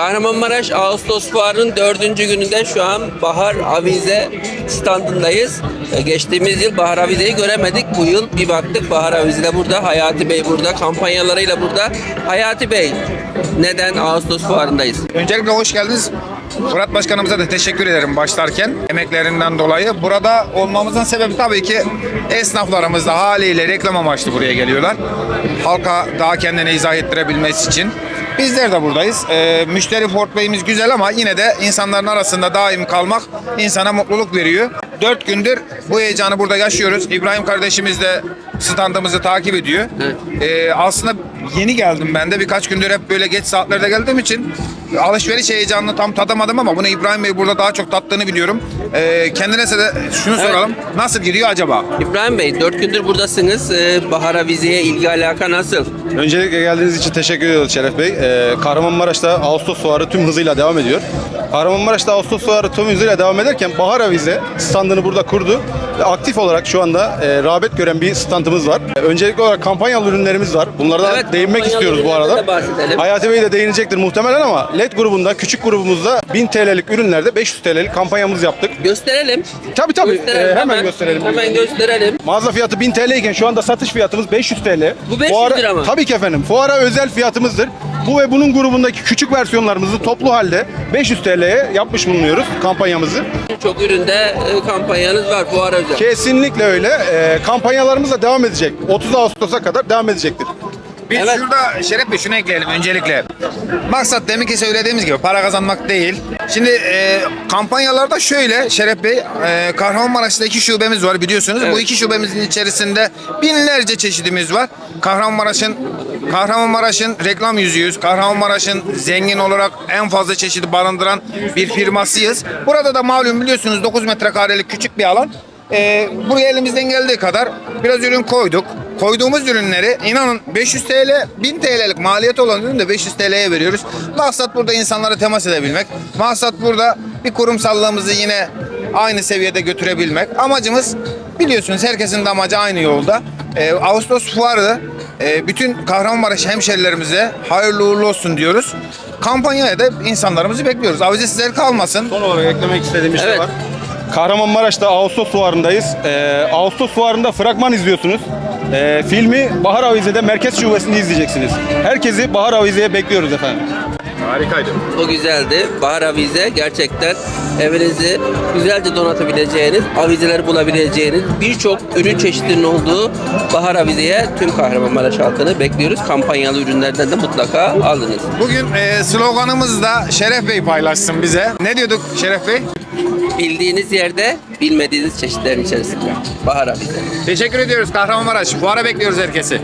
Kahramanmaraş Ağustos Fuarı'nın dördüncü gününde şu an Bahar Avize standındayız. Ee, Geçtiğimiz yıl Bahar Avize'yi göremedik. Bu yıl bir baktık Bahar Avize de burada, Hayati Bey burada, kampanyalarıyla burada. Hayati Bey, neden Ağustos Fuarı'ndayız? Öncelikle hoş geldiniz. Murat Başkanımıza da teşekkür ederim başlarken emeklerinden dolayı. Burada olmamızın sebebi tabii ki esnaflarımız da haliyle reklam amaçlı buraya geliyorlar. Halka daha kendini izah ettirebilmesi için. Bizler de buradayız. Ee, müşteri portföyümüz güzel ama yine de insanların arasında daim kalmak insana mutluluk veriyor. Dört gündür bu heyecanı burada yaşıyoruz. İbrahim kardeşimiz de standımızı takip ediyor. Ee, aslında yeni geldim ben de. Birkaç gündür hep böyle geç saatlerde geldiğim için alışveriş heyecanını tam tadamadım ama bunu İbrahim Bey burada daha çok tattığını biliyorum. Ee, kendine de şunu soralım. Nasıl gidiyor acaba? İbrahim Bey, dört gündür buradasınız. Ee, Bahar Avize'ye ilgi alaka nasıl? Öncelikle geldiğiniz için teşekkür ediyoruz Şeref Bey. Ee, Kahramanmaraş'ta Ağustos Fuarı tüm hızıyla devam ediyor. Kahramanmaraş'ta Ağustos Fuarı tüm hızıyla devam ederken Bahar Avize standını burada kurdu. Ve aktif olarak şu anda e, rağbet gören bir standımız var. Öncelikli olarak kampanyalı ürünlerimiz var. Bunlardan Evet, değinmek istiyoruz bu arada. Hayati Bey de değinecektir muhtemelen ama LED grubunda, küçük grubumuzda 1000 TL'lik ürünlerde 500 TL'lik kampanyamız yaptık. Gösterelim. Tabii tabii Gösterelim, e, hemen, gösterelim. Hemen gösterelim. Mağaza fiyatı 1000 TL iken şu anda satış fiyatımız 500 TL. Bu 500 Fuara- lira mı? Tabii ki efendim. Fuara özel fiyatımızdır. Bu ve bunun grubundaki küçük versiyonlarımızı toplu halde 500 TL'ye yapmış bulunuyoruz kampanyamızı. Çok üründe e, kampanyanız var fuar özel. Kesinlikle öyle. Ee, kampanyalarımız da devam edecek. 30 Ağustos'a kadar devam edecektir. Biz Evet. şurada Şeref Bey şunu ekleyelim öncelikle. Maksat deminki söylediğimiz gibi para kazanmak değil. Şimdi e, kampanyalarda şöyle Şeref Bey, e, Kahramanmaraş'ta iki şubemiz var biliyorsunuz. Evet. Bu iki şubemizin içerisinde binlerce çeşidimiz var. Kahramanmaraş'ın Kahramanmaraş'ın reklam yüzüyüz. Kahramanmaraş'ın zengin olarak en fazla çeşidi barındıran bir firmasıyız. Burada da malum biliyorsunuz 9 metrekarelik küçük bir alan. E, buraya elimizden geldiği kadar biraz ürün koyduk. Koyduğumuz ürünleri inanın 500 TL, 1000 TL'lik maliyet olan ürünü de 500 TL'ye veriyoruz. Maksat burada insanlara temas edebilmek. Maksat burada bir kurumsallığımızı yine aynı seviyede götürebilmek. Amacımız biliyorsunuz herkesin de amacı aynı yolda. Ee, Ağustos fuarı e, bütün Kahramanmaraş hemşerilerimize hayırlı uğurlu olsun diyoruz. Kampanyaya da insanlarımızı bekliyoruz. Avize sizler kalmasın. Son olarak eklemek istediğim bir şey Evet. var. Kahramanmaraş'ta Ağustos Fuarı'ndayız. Ee, Ağustos Fuarı'nda fragman izliyorsunuz. Ee, filmi Bahar Avize'de Merkez Şubesi'nde izleyeceksiniz. Herkesi Bahar Avize'ye bekliyoruz efendim. Harikaydı. O güzeldi. Bahar Avize gerçekten evinizi güzelce donatabileceğiniz, avizeler bulabileceğiniz birçok ürün çeşidinin olduğu Bahar Avize'ye tüm Kahramanmaraş halkını bekliyoruz. Kampanyalı ürünlerden de mutlaka alınız. Bugün e, sloganımız da Şeref Bey paylaşsın bize. Ne diyorduk Şeref Bey? Bildiğiniz yerde bilmediğiniz çeşitlerin içerisinde. Bahar Avize. Teşekkür ediyoruz Kahramanmaraş. Fuara bekliyoruz herkesi.